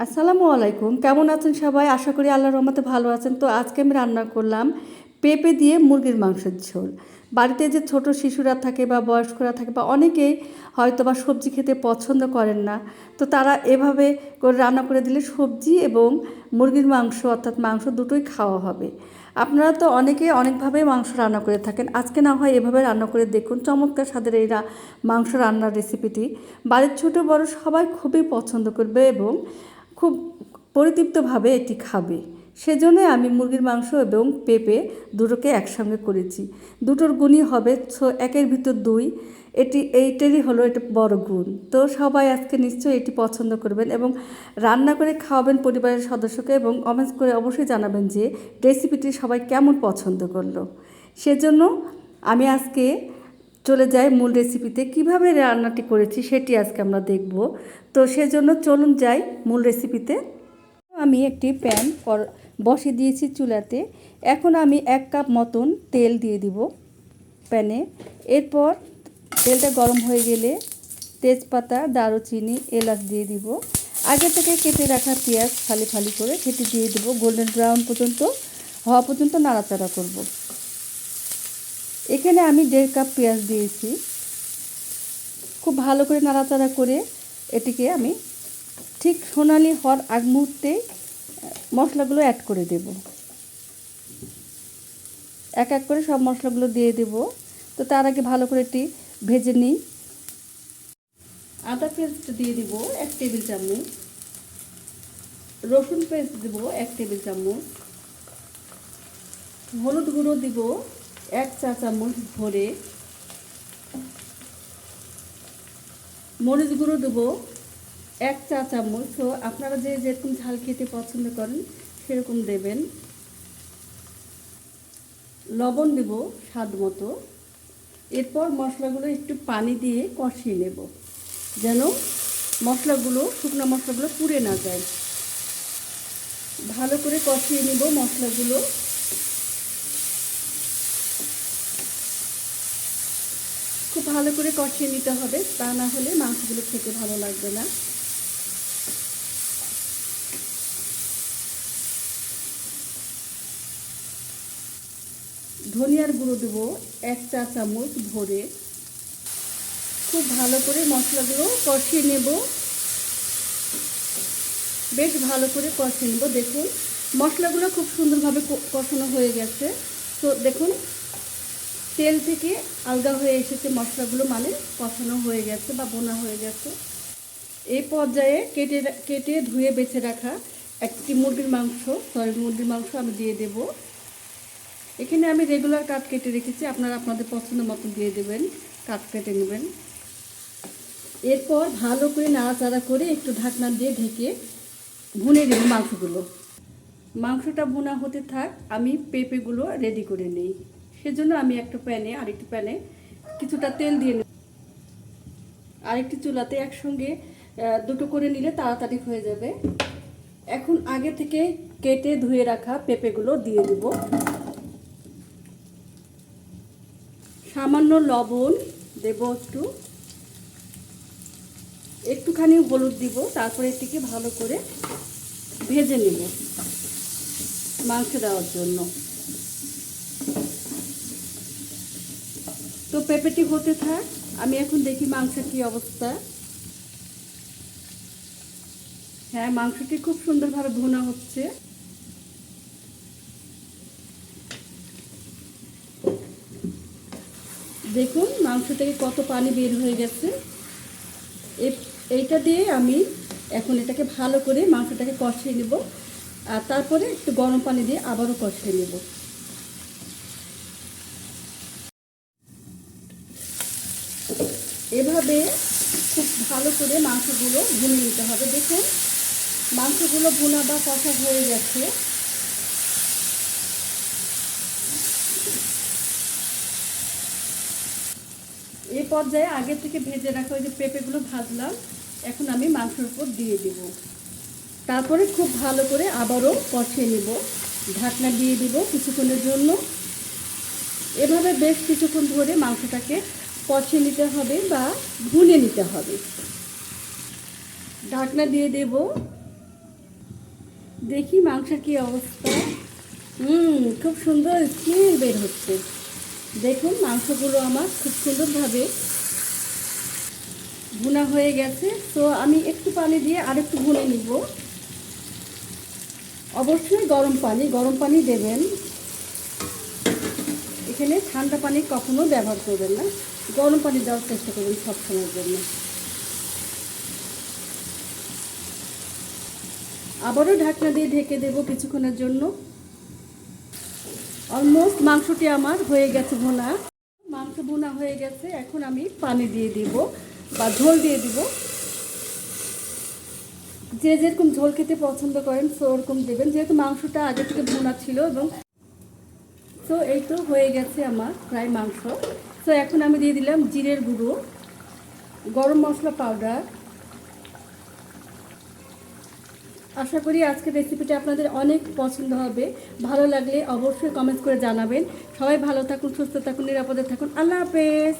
আসসালামু আলাইকুম। কেমন আছেন সবাই? আশা করি আল্লাহর রহমতে ভালো আছেন। তো আজকে আমি রান্না করলাম পেঁপে দিয়ে মুরগির মাংসের ঝোল। বাড়িতে যে ছোট শিশুরা থাকে বা বয়স্করা থাকে বা অনেকেই হয়তো বা সবজি খেতে পছন্দ করেন না, তো তারা এভাবে করে রান্না করে দিলে সবজি এবং মুরগির মাংস অর্থাৎ মাংস দুটোই খাওয়া হবে। আপনারা তো অনেকে অনেকভাবে মাংস রান্না করে থাকেন। আজকে না হয় এভাবে রান্না করে দেখুন। চমৎকার স্বাদের এই মাংস রান্নার রেসিপিটি। বাড়ির ছোট বড় সবাই খুবই পছন্দ করবে এবং খুব পরিতৃপ্তভাবে এটি খাবে। সেজন্য আমি মুরগির মাংস এবং পেঁপে দুটোকে একসঙ্গে করেছি। দুটোর গুণই হবে ছ- একের ভিতর দুই। এটি, এইটারই হলো এটা বড় গুণ। তো সবাই আজকে নিশ্চয়ই এটি পছন্দ করবেন এবং রান্না করে খাওয়াবেন পরিবারের সদস্যকে এবং কমেন্টস করে অবশ্যই জানাবেন যে রেসিপিটি সবাই কেমন পছন্দ করল। সেজন্য আমি আজকে চলে যাই মূল রেসিপিতে কীভাবে রান্নাটি করেছি সেটি আজকে আমরা দেখব। তো সেজন্য চলুন যাই মূল রেসিপিতে আমি একটি প্যান বসিয়ে দিয়েছি চুলাতে। এখন আমি এক কাপ মতন তেল দিয়ে দিব প্যানে। এরপর তেলটা গরম হয়ে গেলে তেজপাতা, দারুচিনি, এলাচ দিয়ে দিব। আগে থেকে কেটে রাখা পেঁয়াজ ফালি ফালি করে কেটে দিয়ে দেবো। গোল্ডেন ব্রাউন পর্যন্ত, হওয়া পর্যন্ত নাড়াচাড়া করব। এখানে আমি দেড় কাপ পেঁয়াজ দিয়েছি। খুব ভালো করে নাড়াচাড়া করে এটিকে আমি ঠিক সোনালি হওয়ার আগ মুহূর্তে মশলাগুলো অ্যাড করে দেব। এক এক করে সব মশলাগুলো দিয়ে দেব। তো তার আগে ভালো করে এটি ভেজে নিই। আদা পেস্ট দিয়ে দিব এক টেবিল চামচ। রসুন পেস্ট দেব এক টেবিল চামচ। হলুদ গুঁড়ো দিব এক চা চামচ ভরে মরিচ গুঁড়ো দেবো। এক চা চামচ। তো আপনারা যে যেরকম ঝাল খেতে পছন্দ করেন, সেরকম দেবেন। লবণ দেব স্বাদ মতো। এরপর মশলাগুলো একটু পানি দিয়ে কষিয়ে নেব, যেন মশলাগুলো, শুকনো মশলাগুলো পুড়ে না যায়। ভালো করে কষিয়ে নেব মশলাগুলো। ভালো করে কষিয়ে নিতে হবে, তা না হলে মাংসগুলো খেতে ভালো লাগবে না। ধনিয়ার গুঁড়ো দেবো এক চা চামচ ভরে। খুব ভালো করে মশলাগুলো কষিয়ে নেব। বেশ ভালো করে কষিয়ে নেব। দেখুন, মশলাগুলো খুব সুন্দরভাবে কষানো হয়ে গেছে। তো দেখুন তেল থেকে আলগা হয়ে এসেছে মশলাগুলো মানে কষানো হয়ে গেছে বা বোনা হয়ে গেছে। এই পর্যায়ে কেটে কেটে ধুয়ে বেছে রাখা একটি মুরগির মাংস সরি মুরগির মাংস আমি দিয়ে দেব। এখানে আমি রেগুলার কাট কেটে রেখেছি, আপনারা আপনাদের পছন্দ মতো দিয়ে দেবেন, কাট কেটে নেবেন। এরপর ভালো করে নাড়াচাড়া করে একটু ঢাকনা দিয়ে ঢেকে ভুনে দেব মাংসগুলো। মাংসটা ভুনা হতে থাক, আমি পেঁপেগুলো রেডি করে নিই। সেজন্য আমি একটা প্যানে আরেকটি প্যানে কিছুটা তেল দিয়ে নেব। আরেকটি চুলাতে একসঙ্গে দুটো করে নিলে তাড়াতাড়ি হয়ে যাবে। এখন আগে থেকে কেটে ধুয়ে রাখা পেঁপেগুলো দিয়ে দেব। সামান্য লবণ দেব একটু। একটুখানি হলুদ দিব, তারপরে এটিকে ভালো করে ভেজে নেব মাংস দেওয়ার জন্য। তো পেঁপেটি হতে থাক, আমি এখন দেখি মাংসের কি অবস্থা। হ্যাঁ মাংসটি খুব সুন্দরভাবে ভুনা হচ্ছে। দেখুন, মাংস থেকে কত পানি বের হয়ে গেছে। এইটা দিয়ে আমি এখন এটাকে ভালো করে মাংসটাকে কষিয়ে নেব। আর তারপরে একটু গরম পানি দিয়ে আবারও কষিয়ে নেব। এভাবে খুব ভালো করে মাংসগুলো ভুনে নিতে হবে। দেখুন, মাংসগুলো ভুনা বা কষা হয়ে গেছে। এই পর্যায়ে আগে থেকে ভেজে রাখা ওই যে পেঁপেগুলো ভাজলাম। এখন আমি মাংসের উপর দিয়ে দেব। তারপরে খুব ভালো করে আবারও কষিয়ে নেব। ঢাকনা দিয়ে দিব কিছুক্ষণের জন্য। এভাবে বেশ কিছুক্ষণ ধরে মাংসটাকে কষিয়ে নিতে হবে বা ভুনে নিতে হবে। ঢাকনা দিয়ে দেব। দেখি মাংসের কি অবস্থা। হুম, খুব সুন্দর স্মেল বের হচ্ছে। দেখুন, মাংসগুলো আমার খুব সুন্দরভাবে ভুনা হয়ে গেছে। তো আমি একটু পানি দিয়ে আরেকটু ভুনে নিব। অবশ্যই গরম পানি গরম পানি দেবেন। এখানে ঠান্ডা পানি কখনো ব্যবহার করবেন না। গরম পানি দেওয়ার চেষ্টা করবেন সবসময়ের জন্য। আবারও ঢাকনা দিয়ে ঢেকে দেব কিছুক্ষণের জন্য। অলমোস্ট মাংসটি আমার হয়ে গেছে ভুনা। মাংস ভুনা হয়ে গেছে। এখন আমি পানি দিয়ে দিব বা ঝোল দিয়ে দিব। যে যেরকম ঝোল খেতে পছন্দ করেন সো ওরকম দেবেন। যেহেতু মাংসটা আগে থেকে ভুনা ছিল এবং তো এই তো হয়ে গেছে আমার প্রায় মাংস। তো এখন আমি দিয়ে দিলাম জিরের গুঁড়ো, গরম মশলা পাউডার। আশা করি আজকের রেসিপিটা আপনাদের অনেক পছন্দ হবে। ভালো লাগলে অবশ্যই কমেন্ট করে জানাবেন। সবাই ভালো থাকুন, সুস্থ থাকুন, নিরাপদে থাকুন। আল্লাহ হাফেজ।